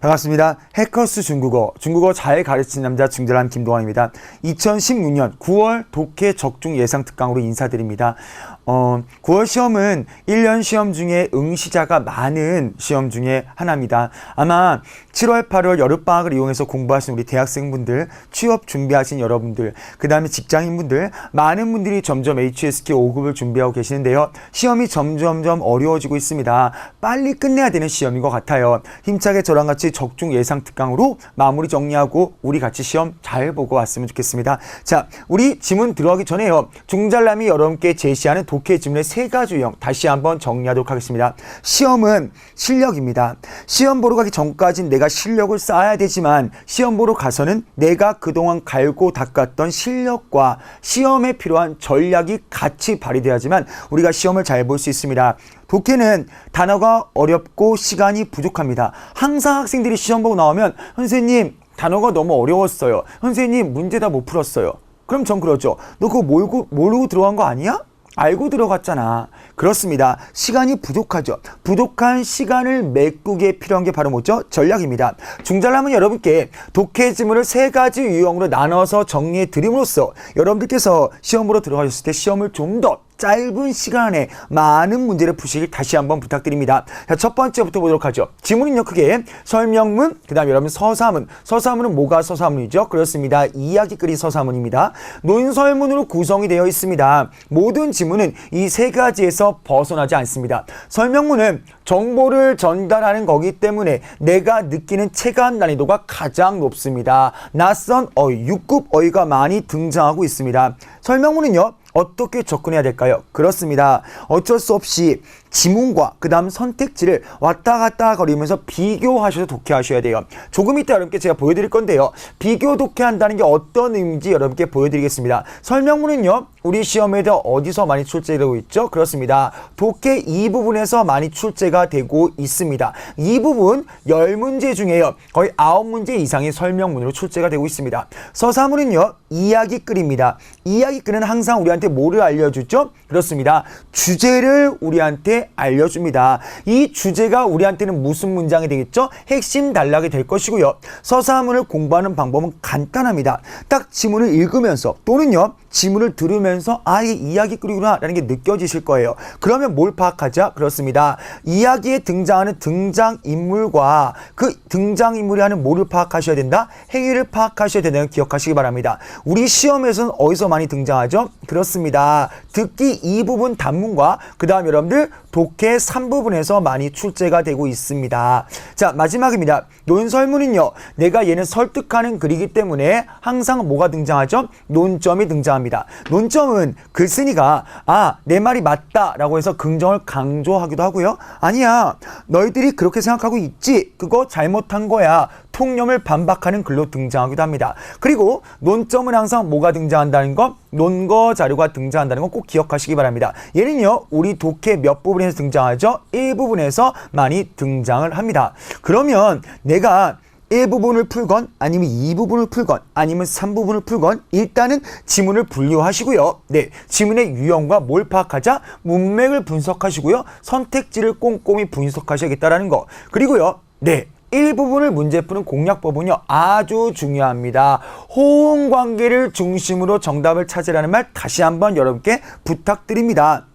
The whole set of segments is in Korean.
반갑습니다. 해커스 중국어, 중국어 잘 가르치는 남자 중절한 김동환입니다. 2016년 9월 독해 적중 예상 특강으로 인사드립니다. 어, 9월 시험은 1년 시험 중에 응시자가 많은 시험 중에 하나입니다. 아마 7월, 8월 여름방학을 이용해서 공부하신 우리 대학생분들, 취업 준비하신 여러분들, 그 다음에 직장인분들, 많은 분들이 점점 HSK 5급을 준비하고 계시는데요. 시험이 점점점 어려워지고 있습니다. 빨리 끝내야 되는 시험인 것 같아요. 힘차게 저랑 같이 적중 예상 특강으로 마무리 정리하고 우리 같이 시험 잘 보고 왔으면 좋겠습니다. 자, 우리 지문 들어가기 전에요. 중잘남이 여러분께 제시하는 독해 지문의 세 가지 유형 다시 한번 정리하도록 하겠습니다. 시험은 실력입니다. 시험 보러 가기 전까진 내가 실력을 쌓아야 되지만 시험 보러 가서는 내가 그동안 갈고 닦았던 실력과 시험에 필요한 전략이 같이 발휘돼야지만 우리가 시험을 잘 볼 수 있습니다. 독해는 단어가 어렵고 시간이 부족합니다. 항상 학생들이 시험 보고 나오면 선생님 단어가 너무 어려웠어요. 선생님 문제 다 못 풀었어요. 그럼 전 그러죠. 너 그거 모르고, 모르고 들어간 거 아니야? 알고 들어갔잖아. 그렇습니다. 시간이 부족하죠. 부족한 시간을 메꾸기에 필요한 게 바로 뭐죠? 전략입니다. 중잘남은 여러분께 독해 지문을 세 가지 유형으로 나눠서 정리해 드림으로써 여러분들께서 시험으로 들어가셨을 때 시험을 좀더 짧은 시간에 많은 문제를 푸시길 다시 한번 부탁드립니다. 자, 첫 번째부터 보도록 하죠. 지문은요, 크게 설명문, 그 다음에 여러분 서사문. 서사문은 뭐가 서사문이죠? 그렇습니다. 이야기 끌이 서사문입니다. 논설문으로 구성이 되어 있습니다. 모든 지문은 이 세 가지에서 벗어나지 않습니다. 설명문은 정보를 전달하는 거기 때문에 내가 느끼는 체감 난이도가 가장 높습니다. 낯선 어휘, 6급 어휘가 많이 등장하고 있습니다. 설명문은요, 어떻게 접근해야 될까요? 그렇습니다. 어쩔 수 없이 지문과 그 다음 선택지를 왔다 갔다 거리면서 비교하셔서 독해하셔야 돼요. 조금 이따 여러분께 제가 보여드릴 건데요. 비교 독해한다는 게 어떤 의미인지 여러분께 보여드리겠습니다. 설명문은요. 우리 시험에도 어디서 많이 출제되고 있죠? 그렇습니다. 독해 이 부분에서 많이 출제가 되고 있습니다. 이 부분 10문제 중에요. 거의 9문제 이상의 설명문으로 출제가 되고 있습니다. 서사문은요. 이야기글입니다. 이야기글은 항상 우리한테 뭐를 알려주죠? 그렇습니다. 주제를 우리한테 알려줍니다. 이 주제가 우리한테는 무슨 문장이 되겠죠? 핵심 단락이 될 것이고요. 서사문을 공부하는 방법은 간단합니다. 딱 지문을 읽으면서 또는요. 지문을 들으면서 아 이게 이야기글이구나 라는 게 느껴지실 거예요. 그러면 뭘 파악하자? 그렇습니다. 이야기에 등장하는 등장인물과 그 등장인물이 하는 뭐를 파악하셔야 된다? 행위를 파악하셔야 된다는 거 기억하시기 바랍니다. 우리 시험에서는 어디서 많이 등장하죠? 그렇습니다. 듣기 이 부분 단문과 그 다음 여러분들 독해 3부분에서 많이 출제가 되고 있습니다. 자 마지막입니다. 논설문은요. 내가 얘는 설득하는 글이기 때문에 항상 뭐가 등장하죠? 논점이 등장합니다. 논점은 글쓴이가 아 내 말이 맞다라고 해서 긍정을 강조하기도 하고요. 아니야 너희들이 그렇게 생각하고 있지 그거 잘못한 거야. 통념을 반박하는 글로 등장하기도 합니다. 그리고 논점은 항상 뭐가 등장한다는 거? 논거 자료가 등장한다는 거꼭 기억하시기 바랍니다. 얘는요, 우리 독해 몇 부분에서 등장하죠? 일부분에서 많이 등장을 합니다. 그러면 내가 1부분을 풀건 아니면 2부분을 풀건 아니면 3부분을 풀건 일단은 지문을 분류하시고요. 네, 지문의 유형과 뭘 파악하자? 문맥을 분석하시고요. 선택지를 꼼꼼히 분석하셔야겠다라는 거. 그리고요. 네, 일부분을 문제 푸는 공략법은요 아주 중요합니다. 호응 관계를 중심으로 정답을 찾으라는 말 다시 한번 여러분께 부탁드립니다.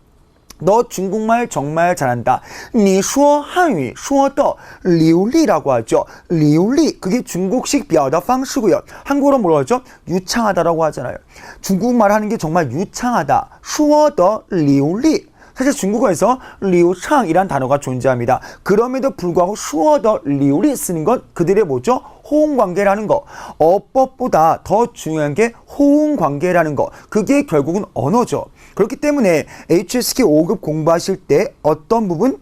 너 중국말 정말 잘한다. 你说汉语说的流利라고 하죠. 流利 그게 중국식 表达方式고요. 한국어로 뭐라고 하죠? 유창하다라고 하잖아요. 중국말 하는 게 정말 유창하다. 说的流利 사실 중국어에서 리우창이란 단어가 존재합니다. 그럼에도 불구하고 슈어더 리우리 쓰는 건 그들의 뭐죠? 호응 관계라는 거. 어법보다 더 중요한 게 호응 관계라는 거. 그게 결국은 언어죠. 그렇기 때문에 HSK 5급 공부하실 때 어떤 부분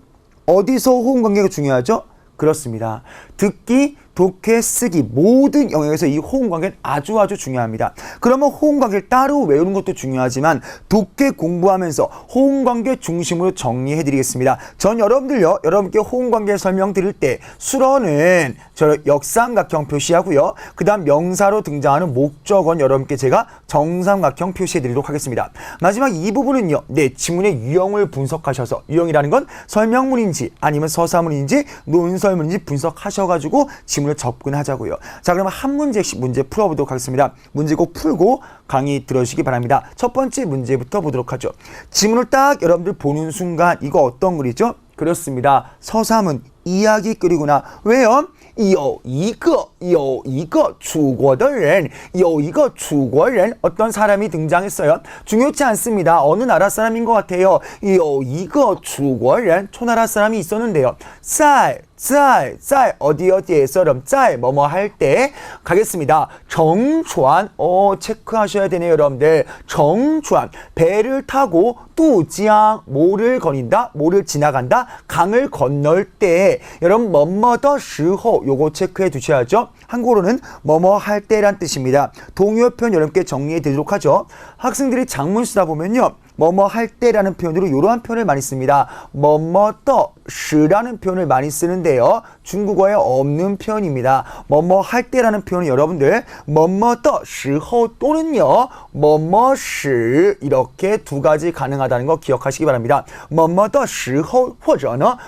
어디서 호응 관계가 중요하죠? 그렇습니다. 듣기, 독해, 쓰기 모든 영역에서 이 호응 관계는 아주 아주 중요합니다. 그러면 호응 관계를 따로 외우는 것도 중요하지만 독해 공부하면서 호응 관계 중심으로 정리해 드리겠습니다. 전 여러분들요. 여러분께 호응 관계 설명 드릴 때 수로는 저 역삼각형 표시하고요. 그다음 명사로 등장하는 목적어는 여러분께 제가 정삼각형 표시해 드리도록 하겠습니다. 마지막 이 부분은요. 네, 지문의 유형을 분석하셔서 유형이라는 건 설명문인지 아니면 서사문인지 논설문인지 분석하셔 맞춰가지고 지문을 접근하자고요. 자, 그러면 한 문제씩 문제 풀어보도록 하겠습니다. 문제 꼭 풀고 강의 들어주시기 바랍니다. 첫 번째 문제부터 보도록 하죠. 지문을 딱 여러분들 보는 순간 이거 어떤 글이죠? 그렇습니다. 서사문 이야기 글이구나. 왜요? 有一个有一个出国的人有一个出国人 어떤 사람이 등장했어요. 중요치 않습니다. 어느 나라 사람인 것 같아요. 有一个出国人 초나라 사람이 있었는데요. 在 짤, 짤, 어디 어디에서럼 짤, 뭐뭐 할 때 가겠습니다. 정주안 어, 체크하셔야 되네요, 여러분들. 정주안 배를 타고 뚜지앙, 모를 거닌다, 모를 지나간다, 강을 건널 때, 여러분, 뭐뭐더 시호, 요거 체크해 두셔야죠. 한국어로는 뭐뭐 할 때란 뜻입니다. 동요 표현 여러분께 정리해 드리도록 하죠. 학생들이 장문 쓰다 보면요. 뭐뭐 할 때라는 표현으로 이러한 표현을 많이 씁니다. 뭐뭐 떠시라는 표현을 많이 쓰는데요. 중국어에 없는 표현입니다. 뭐뭐 할 때라는 표현은 여러분들 뭐뭐 떠시호 또는요. 뭐뭐 시 이렇게 두 가지 가능하다는 거 기억하시기 바랍니다. 뭐뭐 떠시호 혹은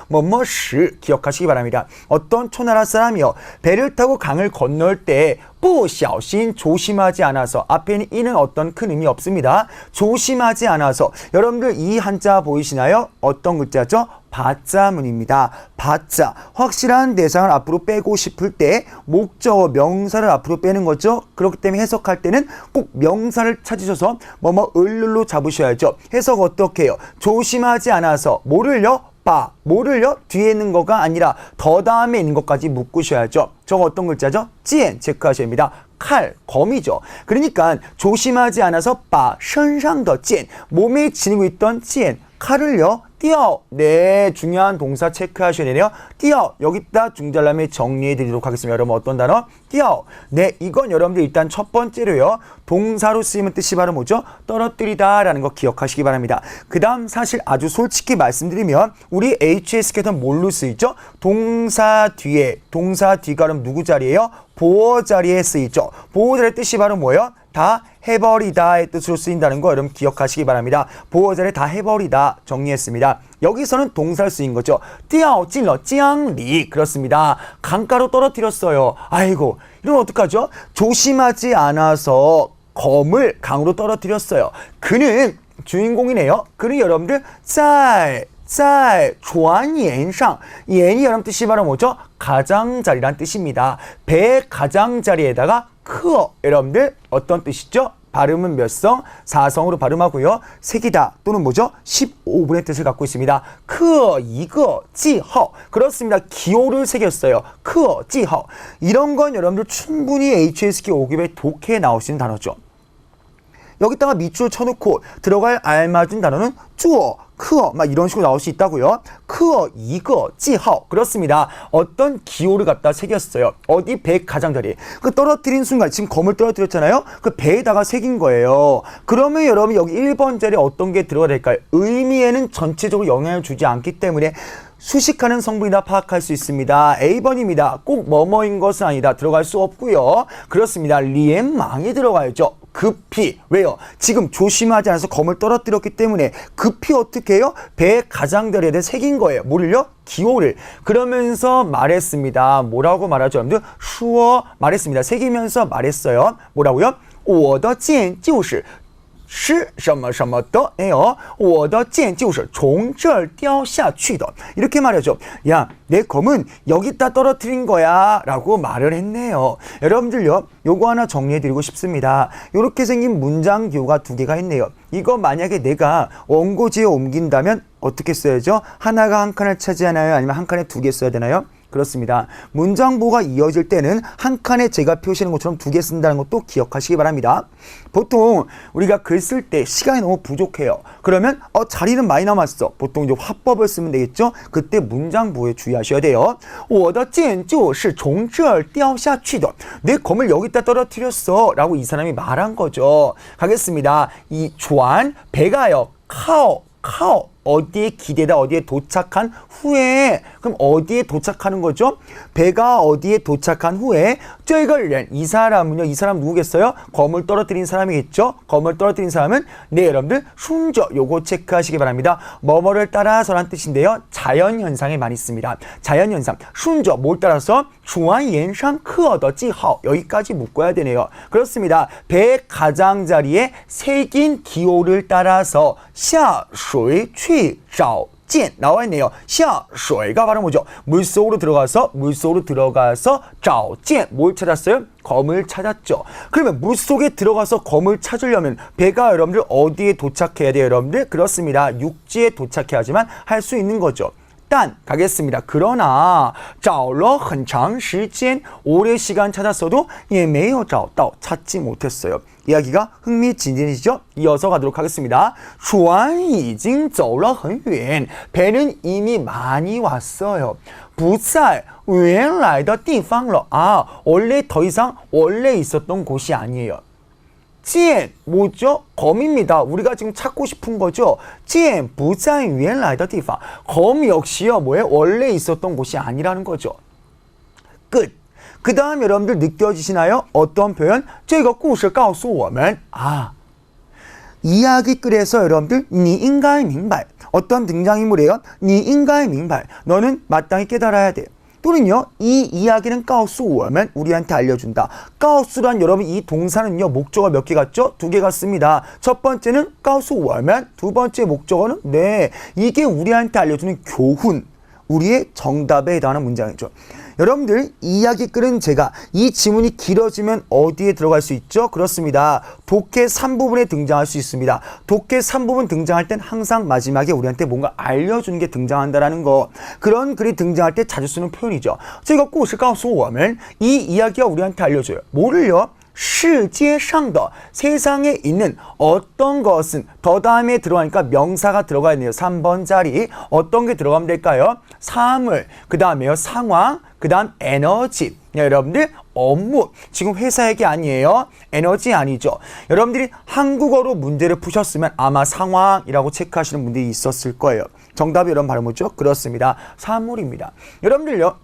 뭐뭐 시 기억하시기 바랍니다. 어떤 초나라 사람이요. 배를 타고 강을 건널 때 不小心 조심하지 않아서 앞에는 이는 어떤 큰 의미 없습니다. 조심하지 않아서 여러분들 이 한자 보이시나요? 어떤 글자죠? 바자문입니다. 바자 확실한 대상을 앞으로 빼고 싶을 때 목적어 명사를 앞으로 빼는 거죠. 그렇기 때문에 해석할 때는 꼭 명사를 찾으셔서 뭐뭐 을로 잡으셔야죠. 해석 어떻게 해요? 조심하지 않아서 모를요. 바, 모를요. 뒤에 있는 거가 아니라 더 다음에 있는 것까지 묶으셔야죠. 저거 어떤 글자죠? 찌엔 체크하셔야 합니다. 칼, 검이죠. 그러니까 조심하지 않아서 바, 션상더 찌엔 몸에 지니고 있던 찌엔 칼을요, 띄어. 네, 중요한 동사 체크하셔야 되네요. 띄어. 여기다 중절남에 정리해 드리도록 하겠습니다. 여러분 어떤 단어? 띄어. 네, 이건 여러분들 일단 첫 번째로요. 동사로 쓰이면 뜻이 바로 뭐죠? 떨어뜨리다라는 거 기억하시기 바랍니다. 그 다음 사실 아주 솔직히 말씀드리면 우리 HSK는 뭘로 쓰이죠? 동사 뒤에, 동사 뒤가 그럼 누구 자리예요? 보어 자리에 쓰이죠. 보어 자리의 뜻이 바로 뭐예요? 다 해버리다의 뜻으로 쓰인다는 거 여러분 기억하시기 바랍니다. 보어절에 다 해버리다 정리했습니다. 여기서는 동사를 쓰인 거죠. 띠아오 찔러 찌앙리 그렇습니다. 강가로 떨어뜨렸어요. 아이고 이러면 어떡하죠? 조심하지 않아서 검을 강으로 떨어뜨렸어요. 그는 주인공이네요. 그는 여러분들 짤 짤, 조안옌상 옌이 여러분 뜻이 바로 뭐죠? 가장자리란 뜻입니다. 배의 가장자리에다가 크어 여러분들 어떤 뜻이죠? 발음은 몇 성? 사성으로 발음하고요. 색이다 또는 뭐죠? 15분의 뜻을 갖고 있습니다. 크어, 이거, 지허. 그렇습니다. 기호를 새겼어요. 크어, 지허. 이런 건 여러분들 충분히 HSK 5급에 독해 나오시는 단어죠. 여기다가 밑줄 쳐놓고 들어갈 알맞은 단어는 쭈어, 크어 막 이런 식으로 나올 수 있다고요. 크어, 이거, 찌하오 그렇습니다. 어떤 기호를 갖다 새겼어요. 어디 배 가장자리. 그 떨어뜨린 순간 지금 검을 떨어뜨렸잖아요. 그 배에다가 새긴 거예요. 그러면 여러분 여기 1번 자리에 어떤 게 들어가야 될까요? 의미에는 전체적으로 영향을 주지 않기 때문에 수식하는 성분이다 파악할 수 있습니다. A번입니다. 꼭 뭐뭐인 것은 아니다. 들어갈 수 없고요. 그렇습니다. 리엠망이 들어가야죠. 급히 왜요? 지금 조심하지 않아서 검을 떨어뜨렸기 때문에 급히 어떻게 해요? 배 가장자리에 새긴 거예요. 뭐를요? 기호를 그러면서 말했습니다. 뭐라고 말하죠? 여러분들 슈어 말했습니다. 새기면서 말했어요. 뭐라고요? 我的剑就是 是什么什么的예요. 我的剑就是从这儿掉下去的. 이렇게 말하죠. 야, 내 검은 여기다 떨어뜨린 거야. 라고 말을 했네요. 여러분들요, 요거 하나 정리해드리고 싶습니다. 이렇게 생긴 문장 기호가 두 개가 있네요. 이거 만약에 내가 원고지에 옮긴다면 어떻게 써야죠? 하나가 한 칸을 차지하나요? 아니면 한 칸에 두 개 써야 되나요? 그렇습니다. 문장보가 이어질 때는 한 칸에 제가 표시하는 것처럼 두 개 쓴다는 것도 기억하시기 바랍니다. 보통 우리가 글 쓸 때 시간이 너무 부족해요. 그러면 어 자리는 많이 남았어. 보통 이제 화법을 쓰면 되겠죠? 그때 문장보에 주의하셔야 돼요. 我的剑就是从这儿掉下去的. 내 검을 여기다 떨어뜨렸어. 라고 이 사람이 말한 거죠. 가겠습니다. 이船, 배가요. 카오, 카오. 어디에 기대다 어디에 도착한 후에 그럼 어디에 도착하는 거죠? 배가 어디에 도착한 후에 저이걸 이 사람은요. 이 사람 누구겠어요? 검을 떨어뜨린 사람이겠죠. 검을 떨어뜨린 사람은 네 여러분들 순저 요거 체크하시기 바랍니다. 뭐뭐를 따라서란 뜻인데요. 자연 현상에 많이 씁니다. 자연 현상 순저 뭘 따라서 중앙 연상 크어더 지하 여기까지 묶어야 되네요. 그렇습니다. 배 가장자리에 색인 기호를 따라서 샤, 쇼의 최 水去找 찐 나와 있네요. 下水가 바로 뭐죠? 물속으로 들어가서 물속으로 들어가서 找찐 뭘 찾았어요? 검을 찾았죠. 그러면 물속에 들어가서 검을 찾으려면 배가 여러분들 어디에 도착해야 돼요, 여러분들? 그렇습니다. 육지에 도착해야지만 할 수 있는 거죠. 단 가겠습니다. 그러나 找了很长时间 오래 시간 찾았어도 也没有找到 찾지 못했어요. 이야기가 흥미진진해지죠? 이어서 가도록 하겠습니다. 船已经走了很远 배는 이미 많이 왔어요. 不在原来的地方了. 아, 원래 더 이상 원래 있었던 곳이 아니에요. 剑 뭐죠? 검입니다. 우리가 지금 찾고 싶은 거죠. 剑不在原来的地方. 검 역시요. 뭐예요? 원래 있었던 곳이 아니라는 거죠. 끝. 그 다음 여러분들 느껴지시나요? 어떤 표현? 这个故事告诉我们 아, 이야기 글에서 여러분들 你应该明白 어떤 등장인물이에요? 你应该明白 너는 마땅히 깨달아야 돼. 또는요, 이 이야기는 까우수워면 우리한테 알려준다. 까우수란 여러분 이 동사는요, 목적어 몇 개 같죠? 두 개 같습니다. 첫 번째는 까우수워면, 두 번째 목적어는 네, 이게 우리한테 알려주는 교훈. 우리의 정답에 해당하는 문장이죠. 여러분들 이야기 끌은 제가 이 지문이 길어지면 어디에 들어갈 수 있죠? 그렇습니다. 독해 3부분에 등장할 수 있습니다. 독해 3부분 등장할 땐 항상 마지막에 우리한테 뭔가 알려주는 게 등장한다라는 거 그런 글이 등장할 때 자주 쓰는 표현이죠. 제가 꼭실까 소하면 이 이야기가 우리한테 알려줘요. 뭐를요? 世界上的 세상에 있는 어떤 것은 더 다음에 들어가니까 명사가 들어가야 돼요. 3번 자리 어떤 게 들어가면 될까요? 사물, 그 다음에요 상황, 그 다음 에너지. 네, 여러분들 업무 지금 회사 얘기 아니에요. 에너지 아니죠. 여러분들이 한국어로 문제를 푸셨으면 아마 상황이라고 체크하시는 분들이 있었을 거예요. 정답이 여러분 바로 뭐죠? 그렇습니다. 사물입니다. 여러분들요.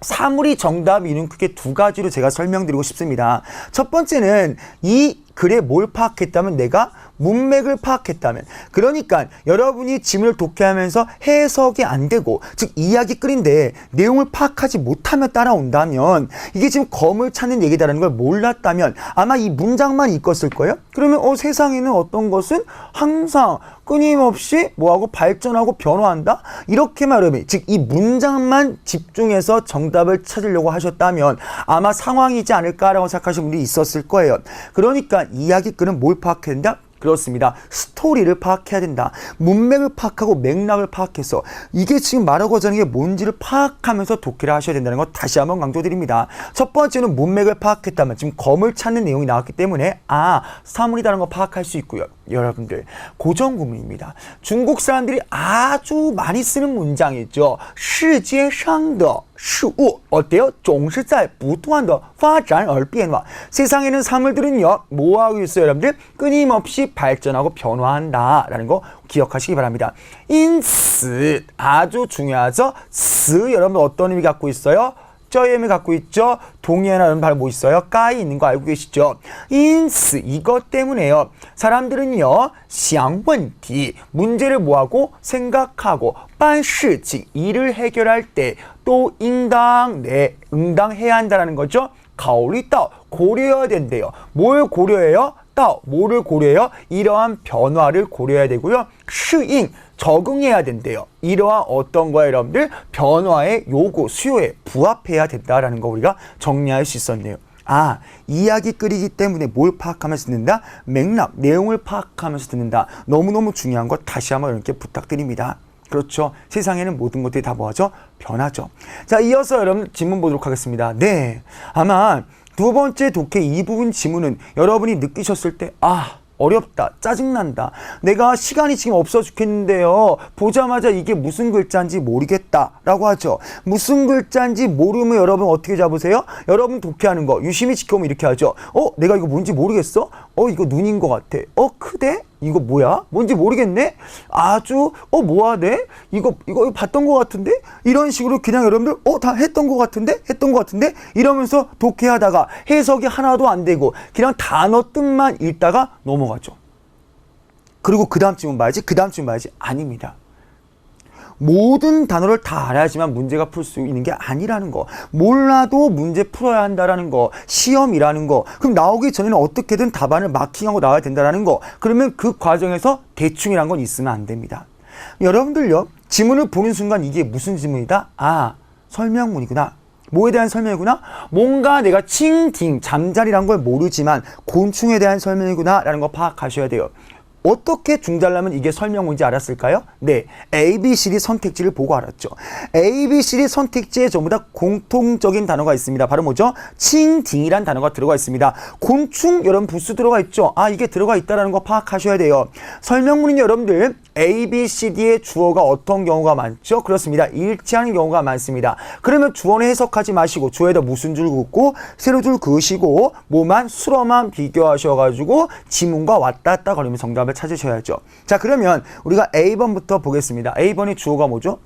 사물이 정답이는 크게 두 가지로 제가 설명드리고 싶습니다. 첫 번째는 이 글에 뭘 파악했다면 내가 문맥을 파악했다면 그러니까 여러분이 지문을 독해하면서 해석이 안 되고 즉 이야기 끌인데 내용을 파악하지 못하며 따라온다면 이게 지금 검을 찾는 얘기다라는 걸 몰랐다면 아마 이 문장만 읽었을 거예요. 그러면 어 세상에는 어떤 것은 항상 끊임없이 뭐하고 발전하고 변화한다 이렇게만 여러분 즉 이 문장만 집중해서 정답을 찾으려고 하셨다면 아마 상황이지 않을까라고 생각하시는 분들이 있었을 거예요. 그러니까 이야기 끈은 뭘 파악해야 된다? 그렇습니다. 스토리를 파악해야 된다. 문맥을 파악하고 맥락을 파악해서 이게 지금 말하고자 하는 게 뭔지를 파악하면서 독해를 하셔야 된다는 거 다시 한번 강조드립니다. 첫 번째는 문맥을 파악했다면 지금 검을 찾는 내용이 나왔기 때문에 아 사물이라는 걸 파악할 수 있고요. 여러분들 고정구문입니다. 중국 사람들이 아주 많이 쓰는 문장이죠. 시제상더 事物 어때요? 总是在不断的发展而变化. 세상에는 사물들은요. 뭐 하고 있어요, 여러분들? 끊임없이 발전하고 변화한다라는 거 기억하시기 바랍니다. 因此 아주 중요하죠. 此 여러분 어떤 의미 갖고 있어요? 목적의미 갖고 있죠. 동의하는 발음 뭐 있어요? 까이 있는 거 알고 계시죠? 인스 이것 때문에요. 사람들은요. 샹问题 문제를 뭐하고 생각하고 빤시 일을 해결할 때 또 인강 네 응당해야 한다라는 거죠. 가오리따 고려해야 된대요. 뭘 고려해요? 따 뭐를 고려해요? 이러한 변화를 고려해야 되고요. 슈잉 적응해야 된대요. 이러한 어떤 거에 여러분들 변화의 요구, 수요에 부합해야 된다라는 거 우리가 정리할 수 있었네요. 아, 이야기 끓이기 때문에 뭘 파악하면서 듣는다? 맥락, 내용을 파악하면서 듣는다. 너무너무 중요한 거 다시 한번 이렇게 부탁드립니다. 그렇죠. 세상에는 모든 것들이 다 뭐하죠? 변하죠. 자, 이어서 여러분 질문 보도록 하겠습니다. 네. 아마 두 번째 독해 이 부분 지문은 여러분이 느끼셨을 때, 아, 어렵다, 짜증난다. 내가 시간이 지금 없어 죽겠는데요. 보자마자 이게 무슨 글자인지 모르겠다. 라고 하죠. 무슨 글자인지 모르면 여러분 어떻게 잡으세요? 여러분 독해하는 거 유심히 지켜보면 이렇게 하죠. 어, 내가 이거 뭔지 모르겠어? 어, 이거 눈인 것 같아. 어, 크대? 이거 뭐야? 뭔지 모르겠네? 아주, 어, 뭐하네? 이거, 이거 봤던 것 같은데? 이런 식으로 그냥 여러분들, 어, 다 했던 것 같은데? 했던 것 같은데? 이러면서 독해하다가 해석이 하나도 안 되고, 그냥 단어 뜻만 읽다가 넘어가죠. 그리고 그 다음 질문 봐야지, 그 다음 질문 봐야지. 아닙니다. 모든 단어를 다 알아야지만 문제가 풀 수 있는 게 아니라는 거. 몰라도 문제 풀어야 한다라는 거. 시험이라는 거. 그럼 나오기 전에는 어떻게든 답안을 마킹하고 나와야 된다라는 거. 그러면 그 과정에서 대충이란 건 있으면 안 됩니다. 여러분들요. 지문을 보는 순간 이게 무슨 지문이다? 아, 설명문이구나. 뭐에 대한 설명이구나? 뭔가 내가 칭딩, 잠자리란 걸 모르지만 곤충에 대한 설명이구나 라는 거 파악하셔야 돼요. 어떻게 중달라면 이게 설명문인지 알았을까요? 네. A, B, C, D 선택지를 보고 알았죠. A, B, C, D 선택지에 전부 다 공통적인 단어가 있습니다. 바로 뭐죠? 칭딩이란 단어가 들어가 있습니다. 곤충 여러분 부스 들어가 있죠. 아, 이게 들어가 있다라는 거 파악하셔야 돼요. 설명문은 여러분들 A, B, C, D의 주어가 어떤 경우가 많죠? 그렇습니다. 일치하는 경우가 많습니다. 그러면 주어는 해석하지 마시고 주어에다 무슨 줄 긋고 세로 줄 그으시고 뭐만 수로만 비교하셔가지고 지문과 왔다 갔다 거리면 정답을 찾으셔야죠. 자 그러면 우리가 A번부터 보겠습니다. A번의 주어가 뭐죠?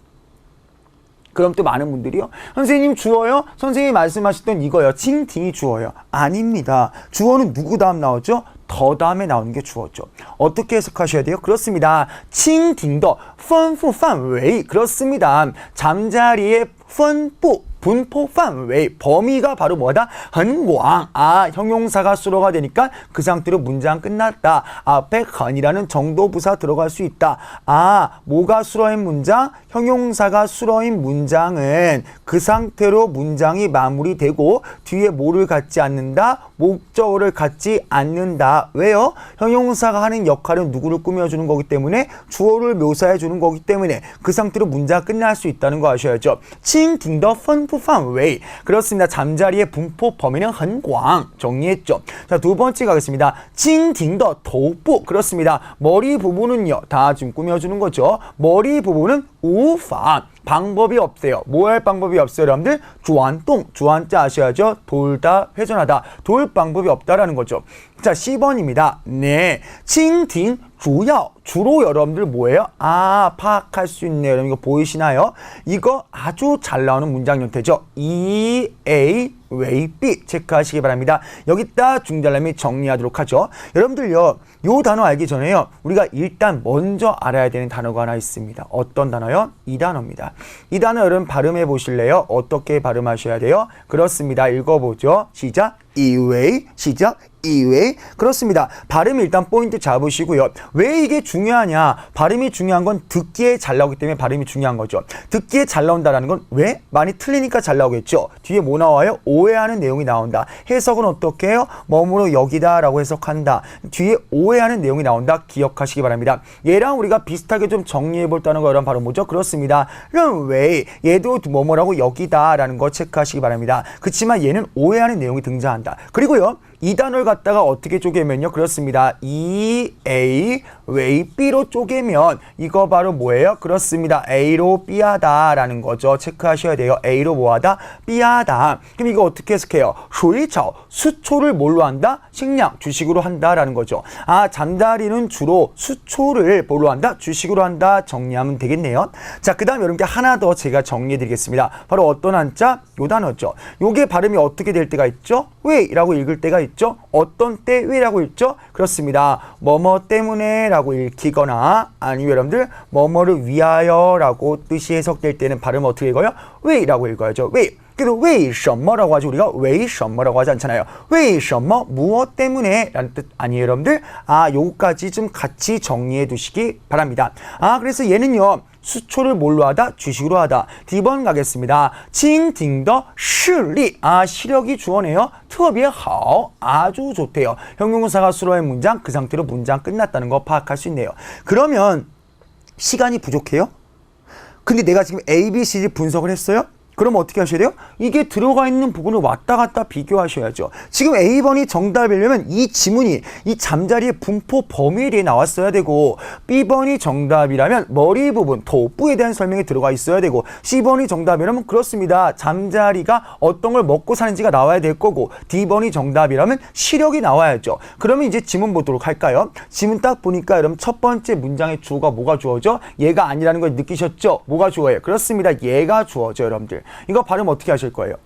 그럼 또 많은 분들이요. 선생님 주어요? 선생님이 말씀하셨던 이거요. 칭팅이 주어요. 아닙니다. 주어는 누구 다음 나오죠? 더 다음에 나오는 게 주어죠. 어떻게 해석하셔야 돼요? 그렇습니다. 칭팅더 펀푸範围 그렇습니다. 잠자리의 펀푸 분포範围 범위가 바로 뭐다? 헌광 아 형용사가 수로가 되니까 그 상태로 문장 끝났다. 앞에 헌이라는 정도 부사 들어갈 수 있다. 아 뭐가 수로인 문장? 형용사가 수로인 문장은 그 상태로 문장이 마무리되고 뒤에 뭐를 갖지 않는다? 목적어를 갖지 않는다. 왜요? 형용사가 하는 역할은 누구를 꾸며주는 거기 때문에 주어를 묘사해 주는 거기 때문에 그 상태로 문장 끝날 수 있다는 거 아셔야죠. 칭 딩더 펀 푸範围 그렇습니다. 잠자리의 분포 범위는 很广 정리했죠. 자, 두 번째 가겠습니다. 칭딩더头部 그렇습니다. 머리 부분은요. 다 지금 꾸며주는 거죠. 머리 부분은 우파 방법이 없어요. 뭐 할 방법이 없어요, 여러분들? 주안동, 주안자 아셔야죠. 돌다, 회전하다. 돌 방법이 없다라는 거죠. 자, 10번입니다. 네. 칭딩, 주요. 주로 여러분들 뭐예요? 아, 파악할 수 있네요. 여러분 이거 보이시나요? 이거 아주 잘 나오는 문장 형태죠. E, A, 웨이, B 체크하시기 바랍니다. 여기다 중달람이 정리하도록 하죠. 여러분들요, 요 단어 알기 전에요. 우리가 일단 먼저 알아야 되는 단어가 하나 있습니다. 어떤 단어요? 이 단어입니다. 이 단어 여러분 발음해 보실래요? 어떻게 발음하셔야 돼요? 그렇습니다. 읽어보죠. 시작. 이웨이 시작 이웨이 그렇습니다. 발음 일단 포인트 잡으시고요. 왜 이게 중요하냐? 발음이 중요한 건 듣기에 잘 나오기 때문에 발음이 중요한 거죠. 듣기에 잘 나온다라는 건 왜? 많이 틀리니까 잘 나오겠죠. 뒤에 뭐 나와요? 오해하는 내용이 나온다. 해석은 어떻게 해요? 머무르 여기다라고 해석한다. 뒤에 오해하는 내용이 나온다. 기억하시기 바랍니다. 얘랑 우리가 비슷하게 좀 정리해 볼다는 거랑 바로 뭐죠? 그렇습니다. 왜 얘도 뭐뭐라고 여기다라는 거 체크하시기 바랍니다. 그렇지만 얘는 오해하는 내용이 등장한다. 그리고요, 이 단어를 갖다가 어떻게 쪼개면요? 그렇습니다. E, A, 웨이, B로 쪼개면 이거 바로 뭐예요? 그렇습니다. A로 B하다라는 거죠. 체크하셔야 돼요. A로 뭐하다? B하다. 그럼 이거 어떻게 해석해요? 쇼이차오, 수초를 뭘로 한다? 식량, 주식으로 한다라는 거죠. 아, 잠자리는 주로 수초를 뭘로 한다? 주식으로 한다. 정리하면 되겠네요. 자, 그 다음 여러분께 하나 더 제가 정리해 드리겠습니다. 바로 어떤 한자? 요 단어죠. 요게 발음이 어떻게 될 때가 있죠? 왜 라고 읽을 때가 있죠. 어떤 때 왜 라고 읽죠? 그렇습니다. 뭐뭐 때문에 라고 읽히거나 아니면 여러분들 뭐뭐를 위하여라고 뜻이 해석될 때는 발음 어떻게 읽어요? 왜라고 읽어야죠. 왜? 그래도 为什么라고 하죠. 우리가 为什么라고 하지 않잖아요. 为什么? 무엇 때문에? 라는 뜻 아니에요, 여러분들? 아, 요거까지 좀 같이 정리해 두시기 바랍니다. 아, 그래서 얘는요. 수초를 뭘로 하다? 주식으로 하다. D번 가겠습니다. 칭딩더 실리. 아, 시력이 주어네요. 특别好 아주 좋대요. 형용사가 수로의 문장, 그 상태로 문장 끝났다는 거 파악할 수 있네요. 그러면 시간이 부족해요? 근데 내가 지금 A, B, C, D 분석을 했어요? 그럼 어떻게 하셔야 돼요? 이게 들어가 있는 부분을 왔다 갔다 비교하셔야죠. 지금 A번이 정답이려면 이 지문이 이 잠자리의 분포 범위에 나왔어야 되고 B번이 정답이라면 머리 부분, 도부에 대한 설명이 들어가 있어야 되고 C번이 정답이라면 그렇습니다. 잠자리가 어떤 걸 먹고 사는지가 나와야 될 거고 D번이 정답이라면 시력이 나와야죠. 그러면 이제 지문 보도록 할까요? 지문 딱 보니까 여러분 첫 번째 문장의 주어가 뭐가 주어져? 얘가 아니라는 걸 느끼셨죠? 뭐가 주어예요? 그렇습니다. 얘가 주어져 여러분들. 이거 발음 어떻게 하실 거예요?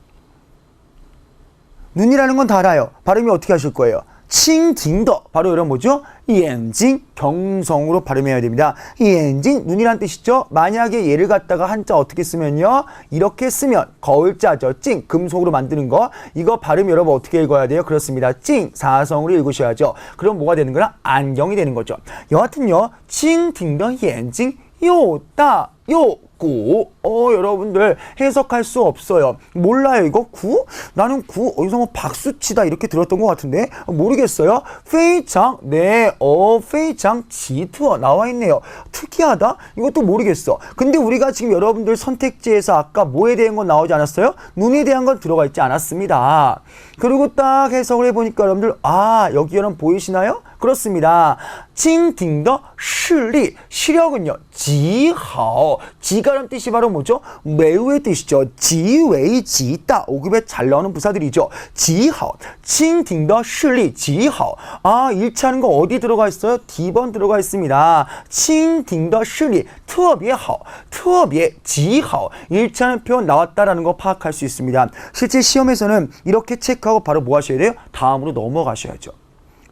눈이라는 건다 알아요. 발음이 어떻게 하실 거예요? 칭딩더 바로 여러분 뭐죠? 엔징 경성으로 발음해야 됩니다. 엔징 눈이란 뜻이죠. 만약에 얘를 갖다가 한자 어떻게 쓰면요? 이렇게 쓰면 거울자죠. 찡 금속으로 만드는 거 이거 발음 여러분 어떻게 읽어야 돼요? 그렇습니다. 찡 사성으로 읽으셔야죠. 그럼 뭐가 되는 거나 안경이 되는 거죠. 여하튼요. 칭딩더 엔징 요따 요 구. 어, 여러분들 해석할 수 없어요. 몰라요, 이거 구? 나는 구 어디서 뭐 박수 치다 이렇게 들었던 것 같은데 모르겠어요. 페이창 네, 어, 페이창 지투어 나와 있네요. 특이하다. 이것도 모르겠어. 근데 우리가 지금 여러분들 선택지에서 아까 뭐에 대한 건 나오지 않았어요? 눈에 대한 건 들어가 있지 않았습니다. 그리고 딱 해석을 해보니까 여러분들 아 여기 여러분 보이시나요? 그렇습니다. 칭딩더 실리 시력은요 지하오 지가란 뜻이 바로 뭐죠? 매우의 뜻이죠. 지웨이 지다 5급에 잘 나오는 부사들이죠. 지하오 칭딩더 실리 지하오 아 1차는 거 어디 들어가 있어요? D번 들어가 있습니다. 칭딩더 실리 特别好特别 지하오 1차는 표현 나왔다라는 거 파악할 수 있습니다. 실제 시험에서는 이렇게 체크하고 바로 뭐 하셔야 돼요? 다음으로 넘어가셔야죠.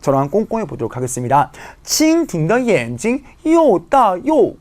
저랑 꼼꼼히 보도록 하겠습니다. 칭딩더옌징요따요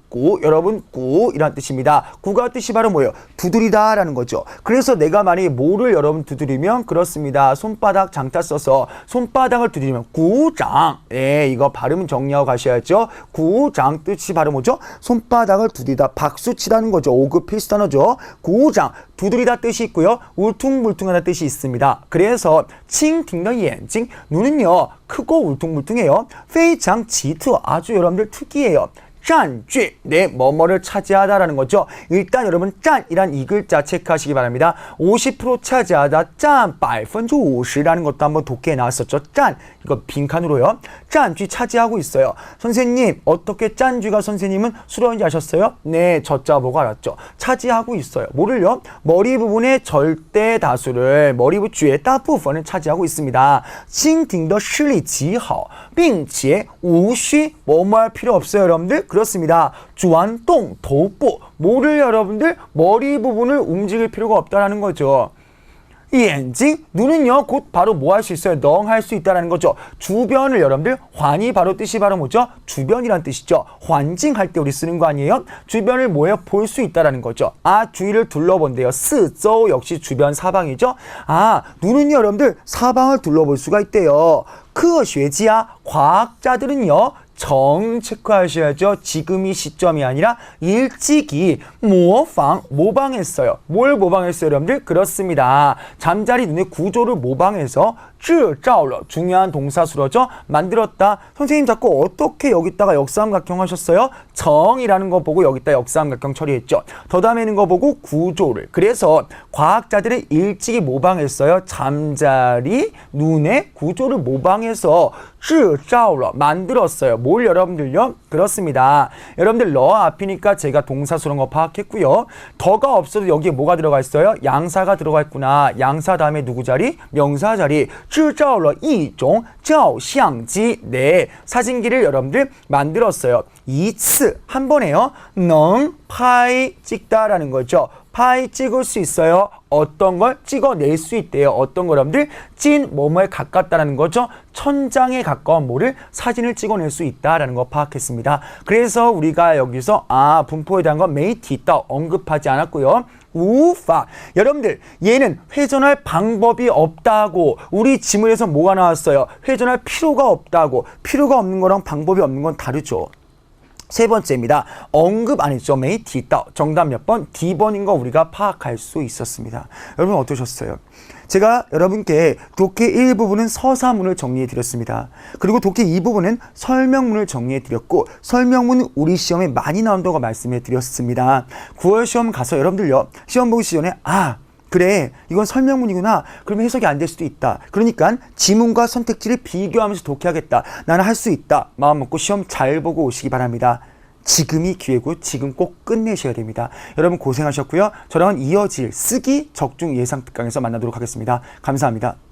구 여러분 구 이란 뜻입니다. 구가 뜻이 바로 뭐예요? 두드리다라는 거죠. 그래서 내가 만약 뭐를 여러분 두드리면 그렇습니다. 손바닥 장타 써서 손바닥을 두드리면 구장. 예, 이거 발음 정리하고 가셔야죠. 구장 뜻이 바로 뭐죠? 손바닥을 두드리다 박수 치다는 거죠. 오급 필수 단어죠. 구장 두드리다 뜻이 있고요. 울퉁불퉁하다 뜻이 있습니다. 그래서 칭딩더엔진 눈은요. 크고 울퉁불퉁해요. 페이장 지투 아주 여러분들 특이해요. 짠쥐 내 네, 뭐뭐를 차지하다라는 거죠. 일단 여러분 짠이란 이 글자 체크하시기 바랍니다. 50% 차지하다 짠 50%라는 것도 한번 독해 나왔었죠. 짠 이거 빈칸으로요. 짠쥐 차지하고 있어요. 선생님 어떻게 짠쥐가 선생님은 수련인지 아셨어요? 네 저자 보고 알았죠. 차지하고 있어요. 뭐를요? 머리 부분의 절대 다수를 머리 부주의 따부분을 차지하고 있습니다. 칭팅더 실리 지허 빙치에 우시 뭐뭐 할 필요 없어요 여러분들. 그렇습니다. 주안똥, 도보 모를 여러분들 머리 부분을 움직일 필요가 없다는 거죠. 이 엔진, 눈은요 곧 바로 뭐 할 수 있어요? 넝할 수 있다라는 거죠. 주변을 여러분들 환이 바로 뜻이 바로 뭐죠? 주변이란 뜻이죠. 환징 할 때 우리 쓰는 거 아니에요? 주변을 뭐예요? 볼 수 있다라는 거죠. 아 주위를 둘러본대요. 스저 역시 주변 사방이죠. 아 눈은요 여러분들 사방을 둘러볼 수가 있대요. 그 쉐지아 과학자들은요 정 체크하셔야죠. 지금이 시점이 아니라 일찍이 모방, 모방했어요. 뭘 모방했어요, 여러분들? 그렇습니다. 잠자리 눈의 구조를 모방해서 制造了 중요한 동사수로죠. 만들었다. 선생님 자꾸 어떻게 여기다가 역삼각형 하셨어요? 정이라는 거 보고 여기다 역삼각형 처리했죠. 더 다음에 있는 거 보고 구조를. 그래서 과학자들이 일찍이 모방했어요. 잠자리 눈의 구조를 모방해서 制造了 만들었어요. 뭘 여러분들요? 그렇습니다. 여러분들 러 앞이니까 제가 동사수런 거 파악했고요. 더가 없어도 여기에 뭐가 들어가 있어요? 양사가 들어가 있구나. 양사 다음에 누구 자리? 명사 자리. 制造了一种照相机. 네, 사진기를 여러분들 만들었어요. 이츠 한 번에요. 능 파이 찍다라는 거죠. 파이 찍을 수 있어요. 어떤 걸 찍어낼 수 있대요. 어떤 거 여러분들 찐 뭐뭐에 가깝다라는 거죠. 천장에 가까운 뭐를 사진을 찍어낼 수 있다라는 거 파악했습니다. 그래서 우리가 여기서 아 분포에 대한 건 메이티 있다 언급하지 않았고요. 우파 여러분들 얘는 회전할 방법이 없다고 우리 지문에서 뭐가 나왔어요 회전할 필요가 없다고 필요가 없는 거랑 방법이 없는 건 다르죠 세 번째입니다. 언급 안 했죠. 메이티 있다. 정답 몇 번? D번인 거 우리가 파악할 수 있었습니다. 여러분 어떠셨어요? 제가 여러분께 독해 1부분은 서사문을 정리해 드렸습니다. 그리고 독해 2부분은 설명문을 정리해 드렸고 설명문은 우리 시험에 많이 나온다고 말씀해 드렸습니다. 9월 시험 가서 여러분들 요. 시험 보기 전에 아 그래 이건 설명문이구나 그러면 해석이 안 될 수도 있다 그러니까 지문과 선택지를 비교하면서 독해하겠다 나는 할 수 있다 마음 먹고 시험 잘 보고 오시기 바랍니다 지금이 기회고 지금 꼭 끝내셔야 됩니다. 여러분 고생하셨고요. 저랑은 이어질 쓰기 적중 예상 특강에서 만나도록 하겠습니다. 감사합니다